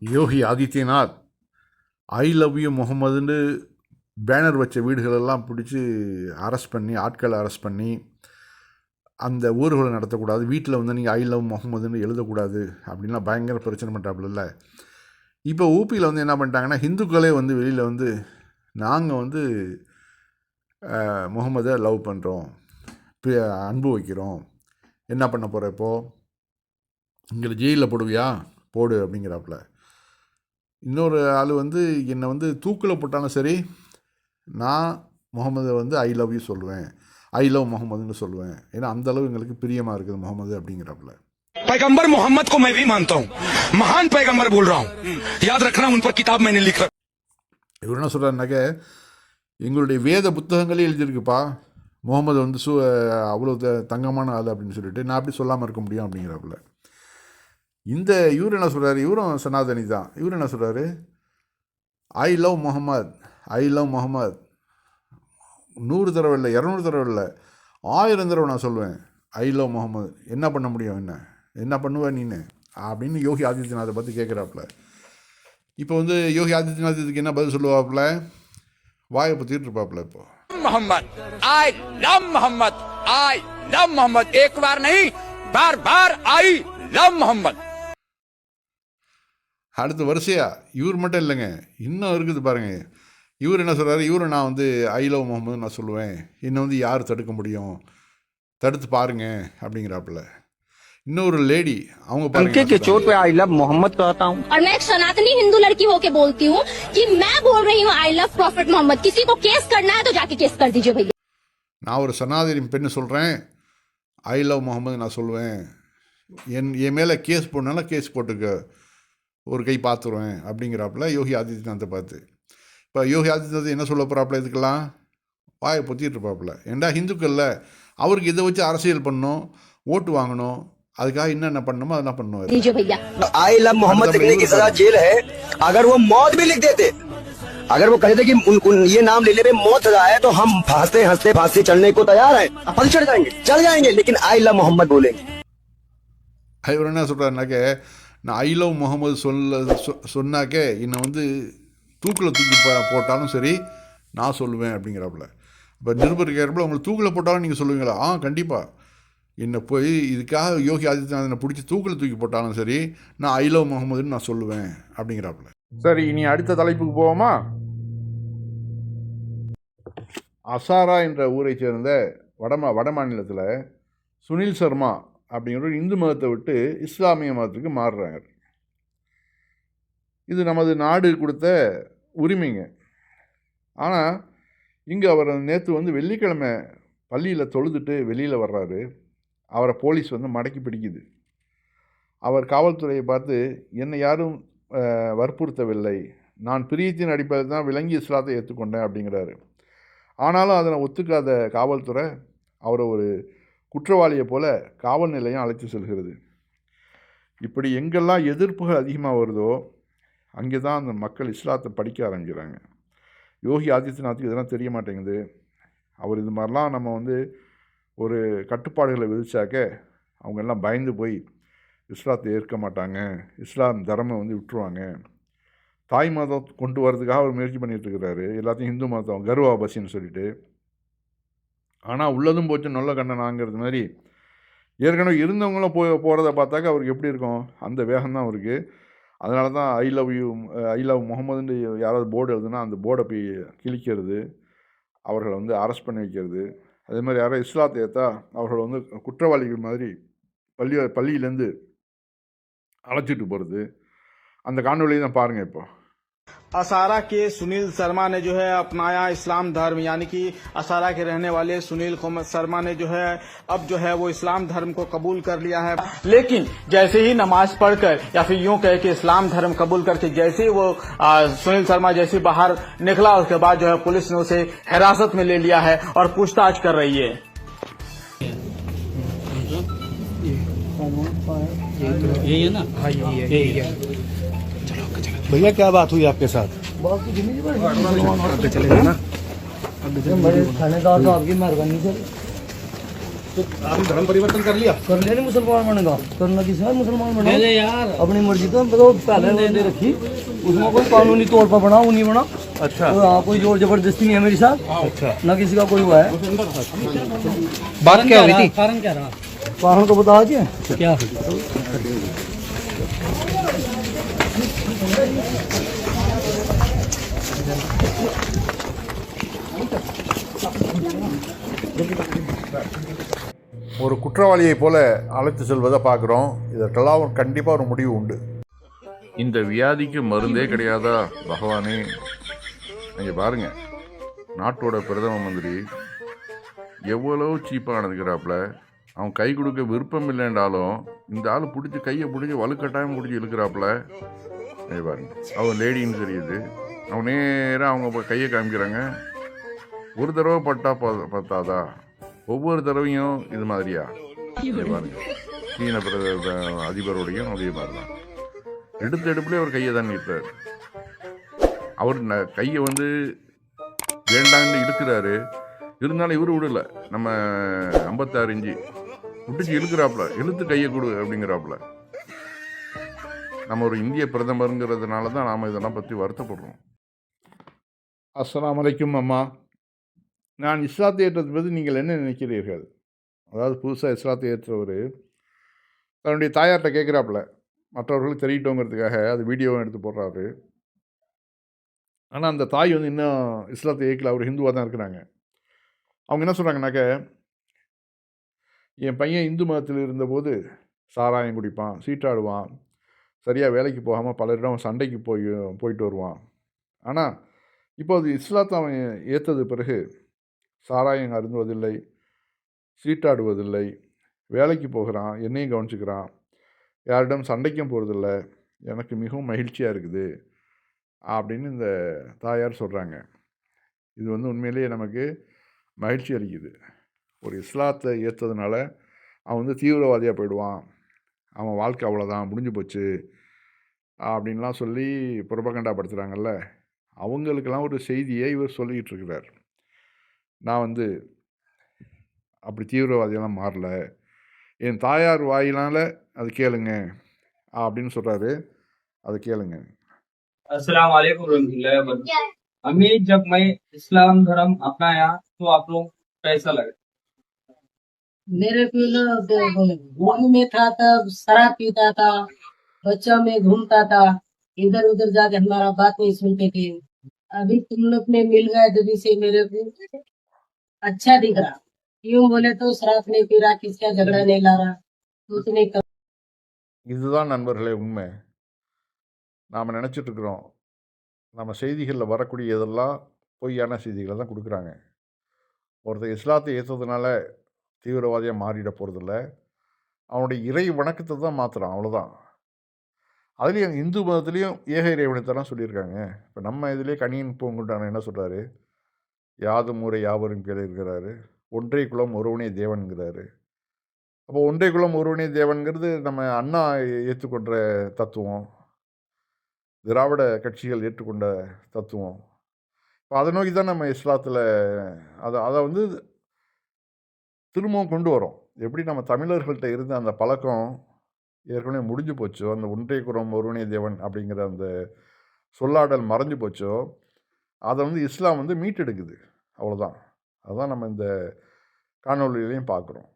Yogi Adityanath I love you முகமதுன்னு banner வச்ச வீடுகளெல்லாம் பிடிச்சி அரெஸ்ட் பண்ணி ஆட்களை அரெஸ்ட் பண்ணி அந்த ஊர்களை நடத்தக்கூடாது வீட்டில் வந்து நீங்கள் ஐ லவ் முகமதுன்னு எழுதக்கூடாது அப்படின்லாம் பயங்கர பிரச்சனை பண்ணுறாப்புல இப்போ ஊபியில் வந்து என்ன பண்ணிட்டாங்கன்னா ஹிந்துக்களே வந்து வெளியில் வந்து நாங்கள் வந்து முகமதை லவ் பண்ணுறோம் அன்பு வைக்கிறோம். என்ன பண்ண போகிற இப்போது எங்களை ஜெயிலில் போடுவியா? போடு அப்படிங்கிறாப்புல. இன்னொரு ஆள் வந்து என்னை வந்து தூக்கில் போட்டாலும் சரி நான் முகமது வந்து ஐ லவ் யூ சொல்லுவேன் ஐ லவ் முகமதுன்னு சொல்லுவேன் ஏன்னா அந்த அளவு எங்களுக்கு பிரியமாக இருக்குது முகமது அப்படிங்கிறாப்புல पैगंबर मोहम्मद को मैं भी मानता हूँ महान पैगंबर बोल रहा हूँ याद रखना उन पर किताब मैंने लिख रखी இவர் என்ன சொல்கிறாருனாக்க எங்களுடைய வேத புத்தகங்களே எழுதியிருக்குப்பா முகமது வந்து சு அவ்வளோ த தங்கமான ஆள் அப்படின்னு சொல்லிட்டு நான் அப்படி சொல்லாமல் இருக்க முடியும் அப்படிங்கிறாப்புல இந்த இவர் என்ன சொல்கிறாரு இவரும் சனாதனி தான். இவர் என்ன சொல்கிறாரு I love Muhammad I love Muhammad நூறு தடவை இல்லை இரநூறு தடவை இல்லை. ஆயிரம் தடவை நான் சொல்லுவேன் ஐ லவ் முகமது என்ன பண்ண முடியும் என்ன? என்ன பண்ணுவ நீன்னு அப்படின்னு யோகி ஆதித்யநாத்தை பற்றி கேட்குறாப்புல இப்போ வந்து யோகி ஆதித்யநாத்துக்கு என்ன பதில் சொல்லுவாப்புல வாயை பற்றிட்டு இருப்பாப்புல இப்போ. Muhammad I love Muhammad I love Muhammad ஏக் பார் நஹி பார் பார் ஐ லவ் முகமது அடுத்த வரிசையா இவர் மட்டும் இல்லைங்க இன்னும் இருக்குது பாருங்க இவர் என்ன சொல்கிறாரு இவரை நான் வந்து ஐ லவ் முகமது நான் சொல்லுவேன் என்னை வந்து யார் தடுக்க முடியும் தடுத்து பாருங்க அப்படிங்கிறாப்புல இன்னொரு லேடி அவங்க पंखे பாருங்க के चोट पे आई लव मोहम्मद कहता हूँ और मैं एक सनातनी हिंदू लड़की होके बोलती हूँ कि मैं बोल रही हूँ आई लव प्रॉफिट मोहम्मद किसी को केस करना है तो जाके केस कर दीजिए भैया நான் ஒரு சனாதனி பெண்ணு சொல்கிறேன் ஐ லவ் முகமது நான் சொல்லுவேன் என் என் மேலே கேஸ் போடனால கேஸ் போட்டுக்க ஒரு கை பார்த்துருவேன் அப்படிங்கிறாப்புல யோகி ஆதித்யநாத்தை பார்த்து இப்போ யோகி ஆதித்யநாத் என்ன சொல்ல போகிறாப்புல இதுக்கெல்லாம் வாயை பொத்திட்டு இருப்பாப்புல ஏண்டா ஹிந்துக்கள்ல அவருக்கு இதை வச்சு அரசியல் பண்ணணும் ஓட்டு வாங்கணும் அதுக்காக என்னென்ன பண்ணணுமோ அதெல்லாம் பண்ணுவார் दीजिए भैया आई लव मोहम्मद लिखने की सजा जेल है अगर वो मौत भी लिख देते अगर वो कहते कि उन, उन ये नाम लेने पे मौत सजा है तो हम हंसते हंसते फांसी चढ़ने को तैयार हैं अपन चढ़ जाएंगे चढ़ जाएंगे लेकिन आई लव मोहम्मद बोलेंगे இவர் என்ன சொல்கிறாருனாக்க நான் ஐ லவ் முகமது சொல்ல சொ- என்னை வந்து தூக்கில் தூக்கி போட்டாலும் சரி நான் சொல்லுவேன் அப்படிங்கிறப்பல. இப்போ நிருபர் கேட்கறப்பல உங்களுக்கு தூக்கில் போட்டாலும் நீங்கள் சொல்லுவீங்களா? ஆ கண்டிப்பாக என்னை போய் இதுக்காக யோகி ஆதித்யநாதனை பிடிச்சி தூக்கில் தூக்கி போட்டாலும் சரி நான் ஐ லவ் முகமதுன்னு நான் சொல்லுவேன் அப்படிங்கிறாப்புல. சரி இனி அடுத்த தலைப்புக்கு போவோமா? அசாரா என்ற ஊரை சேர்ந்த வடமா வட மாநிலத்தில் சுனில் சர்மா அப்படிங்கிற இந்து மதத்தை விட்டு இஸ்லாமிய மதத்துக்கு மாறுறாங்க. இது நமது நாடு கொடுத்த உரிமைங்க. ஆனால் இங்கே அவர் நேற்று வந்து வெள்ளிக்கிழமை பள்ளியில் தொழுதுட்டு வெளியில் வர்றாரு. அவரை போலீஸ் வந்து மடக்கி பிடிக்குது. அவர் காவல்துறையை பார்த்து என்னை யாரும் வற்புறுத்தவில்லை. நான் பிரியத்தின் அடிப்படையில் தான் விலங்கி இஸ்லாத்தை ஏற்றுக்கொண்டேன் அப்படிங்கிறாரு. ஆனாலும் அதனை ஒத்துக்காத காவல்துறை அவரை ஒரு குற்றவாளியை போல காவல் நிலையம் அழைத்து செல்கிறது. இப்படி எங்கெல்லாம் எதிர்ப்புகள் அதிகமாக வருதோ அங்கே தான் அந்த மக்கள் இஸ்லாத்தை படிக்க ஆரம்பிக்கிறாங்க. யோகி ஆதித்யநாத்துக்கு இதெல்லாம் தெரிய மாட்டேங்குது. அவர் இது மாதிரிலாம் நம்ம வந்து ஒரு கட்டுப்பாடுகளை விதிச்சாக்க அவங்க எல்லாம் பயந்து போய் இஸ்லாத்தை ஏற்க மாட்டாங்க. இஸ்லாம் தர்மம் வந்து விட்டுருவாங்க. தாய் மதம் கொண்டு வரதுக்காக அவர் முயற்சி பண்ணிகிட்டு இருக்கிறாரு. எல்லாத்தையும் இந்து மதம் கர்வாபசின்னு சொல்லிட்டு. ஆனால் உள்ளதும் போச்சு நல்ல கண்ணனாங்கிறது மாதிரி. ஏற்கனவே இருந்தவங்களும் போ போகிறத பார்த்தாக்க அவருக்கு எப்படி இருக்கும்? அந்த வேகம் தான் அவருக்கு. அதனால தான் I love you I love முகமதுன்னு யாராவது போர்டு எழுதுனா அந்த போர்டை போய் கிழிக்கிறது அவர்களை வந்து அரெஸ்ட் பண்ணி வைக்கிறது. அதே மாதிரி யாராவது இஸ்லாத்தை ஏற்றா அவர்களை வந்து குற்றவாளிகள் மாதிரி பள்ளி பள்ளியிலேருந்து அழைச்சிட்டு போகிறது அந்த காணொலியை தான் பாருங்கள் இப்போ. असारा के सुनील शर्मा ने जो है अपनाया इस्लाम धर्म यानी कि असारा के रहने वाले सुनील कुमार शर्मा ने जो है अब जो है वो इस्लाम धर्म को कबूल कर लिया है। लेकिन जैसे ही नमाज़ पढ़कर या फिर यूँ कहे कि इस्लाम धर्म कबूल करके जैसे ही वो आ, सुनील शर्मा जैसे बाहर निकला उसके बाद जो है पुलिस ने उसे हिरासत में ले लिया है और पूछताछ कर रही है। यही है ना? हाँ यही है। भैया क्या बात हुई आपके साथ? चले थानेदार तो आपकी मेहरबानी सर तो आपने धर्म परिवर्तन कर लिया कर लेने मुसलमान बनेगा करना किसी है मुसलमान बना यार। अपनी मर्ज़ी तो बताओ पहले दे रखी। उसमें कोई कानूनी तौर पर बना वो नहीं बना अच्छा। तो हाँ कोई ज़ोर ज़बरदस्ती नहीं है मेरे साथ। अच्छा। ना किसी का कोई हुआ है। बात क्या हुई थी? कारण क्या रहा? कारण तो बता दिए। क्या? ஒரு குற்றவாளியைப் போல அழைத்து செல்வதை பார்க்குறோம். இதற்கெல்லாம் கண்டிப்பாக ஒரு முடிவு உண்டு. இந்த வியாதிக்கு மருந்தே கிடையாதா பகவானே? நீங்கள் பாருங்க. நாட்டோட பிரதம மந்திரி எவ்வளோ சீப்பாக நடந்துக்கிறாப்புல அவன் கை கொடுக்க விருப்பம் இல்லைன்றாலும் இந்த ஆள் பிடிச்சி கையை பிடிச்சி வலுக்கட்டாயம் பிடிச்சி இழுக்கிறாப்புல. இங்க பாருங்க. அவன் லேடின்னு தெரியுது. அவன் நேராக அவங்க கையை காமிக்கிறாங்க. ஒரு தடவை பட்டா பத்தாதா? ஒவ்வொரு தடவையும் இது மாதிரியா? பாருங்க. சீன பிரத அதிபரோடையும் அதே மாதிரி தான் எடுத்த எடுப்புலேயே அவர் கையை தான் நீட்டுறாரு. அவர் ந- கையை வந்து வேண்டாம்னு இழுக்கிறாரு. இருந்தாலும் இவர் விடல. நம்ம ஐம்பத்தாறு இஞ்சி. விட்டுச்சு இழுக்கிறாப்புல. இழுத்து கையை கொடு அப்படிங்கிறாப்புல. நம்ம ஒரு இந்திய பிரதமருங்கிறதுனால தான் நாம் இதெல்லாம் பற்றி வருத்தப்படுறோம். அஸ்லாம் அலைக்கும் அம்மா. நான் இஸ்லாத்தை ஏற்றது பற்றி நீங்கள் என்ன நினைக்கிறீர்கள்? அதாவது புதுசாக இஸ்லாத்தை ஏற்றவர் தன்னுடைய தாயார்கிட்ட கேட்குறாப்புல. மற்றவர்களுக்கு தெரியட்டோங்கிறதுக்காக அது வீடியோவும் எடுத்து போடுறாரு. ஆனால் அந்த தாய் வந்து இன்னும் இஸ்லாத்தை ஏற்கல அவர் ஹிந்துவாக தான் இருக்கிறாங்க. அவங்க என்ன சொல்கிறாங்கனாக்க என் பையன் இந்து மதத்தில் இருந்தபோது சாராயம் குடிப்பான் சீட்டாடுவான் சரியாக வேலைக்கு போகாமல் பலரிடம் சண்டைக்கு போய் போயிட்டு வருவான். ஆனால் இப்போ அது இஸ்லாத்தை அவன் ஏற்றது பிறகு சாராயம் அருந்துவதில்லை சீட்டாடுவதில்லை வேலைக்கு போகிறான் என்னையும் கவனிச்சுக்கிறான் யாரிடம் சண்டைக்கும் போகிறதில்ல எனக்கு மிகவும் மகிழ்ச்சியாக இருக்குது அப்படின்னு இந்த தாயார் சொல்கிறாங்க இது வந்து உண்மையிலேயே நமக்கு மகிழ்ச்சி அளிக்குது. ஒரு இஸ்லாத்தை ஏற்றதுனால அவன் வந்து தீவிரவாதியாக போயிடுவான். அவன் வாழ்க்கை அவ்வளோதான் முடிஞ்சு போச்சு அப்படின்லாம் சொல்லி புறப்பகண்டாப்படுத்துகிறாங்கல்ல அவங்களுக்கெல்லாம் ஒரு செய்தியை இவர் சொல்லிக்கிட்டு இருக்கிறார் நான் வந்து அப்படி தீவிரவாதியெல்லாம் மாறல என் தாயார் வாயினால் அது கேளுங்க அப்படின்னு சொல்கிறாரு அது கேளுங்க अस्सलाम वालेकुम रहमतुल्लाहि व बरकातहू अम्मी जब मैं इस्लाम धर्म अपनाया तो आप लोग कैसा लगा मेरे को घूम में था तब शराब पीता था बच्चों में घूमता था इधर उधर जाके हमारा बात नहीं सुनते थे अभी तुम लोग ने मिल गए जब से मेरे को अच्छा दिख रहा क्यों बोले तो शराब नहीं पी रहा किसका झगड़ा नहीं ला रहा कुछ नहीं कर இதுதான் நண்பர்களே உண்மை நாம் நினச்சிட்ருக்குறோம் நம்ம செய்திகளில் வரக்கூடிய இதெல்லாம் பொய்யான செய்திகளை தான் கொடுக்குறாங்க ஒருத்தர் இஸ்லாத்தை ஏற்றதுனால தீவிரவாதியாக மாறிட போகிறதில்ல அவனுடைய இறை வணக்கத்தை தான் மாற்றுறான் அவ்வளோதான் அதுலேயும் இந்து மதத்துலேயும் ஏக இறைவனத்தெல்லாம் சொல்லியிருக்காங்க. இப்போ நம்ம இதுலேயே கணியன் பூங்குண்டான என்ன சொல்கிறாரு யாது முறை யாவரும் கீழே இருக்கிறாரு. ஒன்றை குலம் ஒருவனே தேவன்கிறாரு. அப்போ ஒன்றை குலம் ஒருவனே தேவன்கிறது நம்ம அண்ணா ஏற்றுக்கொண்ட தத்துவம். திராவிட கட்சிகள் ஏற்றுக்கொண்ட தத்துவம். இப்போ அதை நோக்கி தான் நம்ம இஸ்லாத்தில் அதை அதை வந்து திரும்பவும் கொண்டு வரோம். எப்படி நம்ம தமிழர்கள்ட்ட இருந்த அந்த பழக்கம் ஏற்கனவே முடிஞ்சு போச்சோ. அந்த ஒன்றை குரம் ஒருவனே தேவன் அப்படிங்கிற அந்த சொல்லாடல் மறைஞ்சு போச்சோ அதை வந்து இஸ்லாம் வந்து மீட்டெடுக்குது. அவ்வளோதான் அதுதான் நம்ம இந்த காணொலியிலையும் பார்க்குறோம்.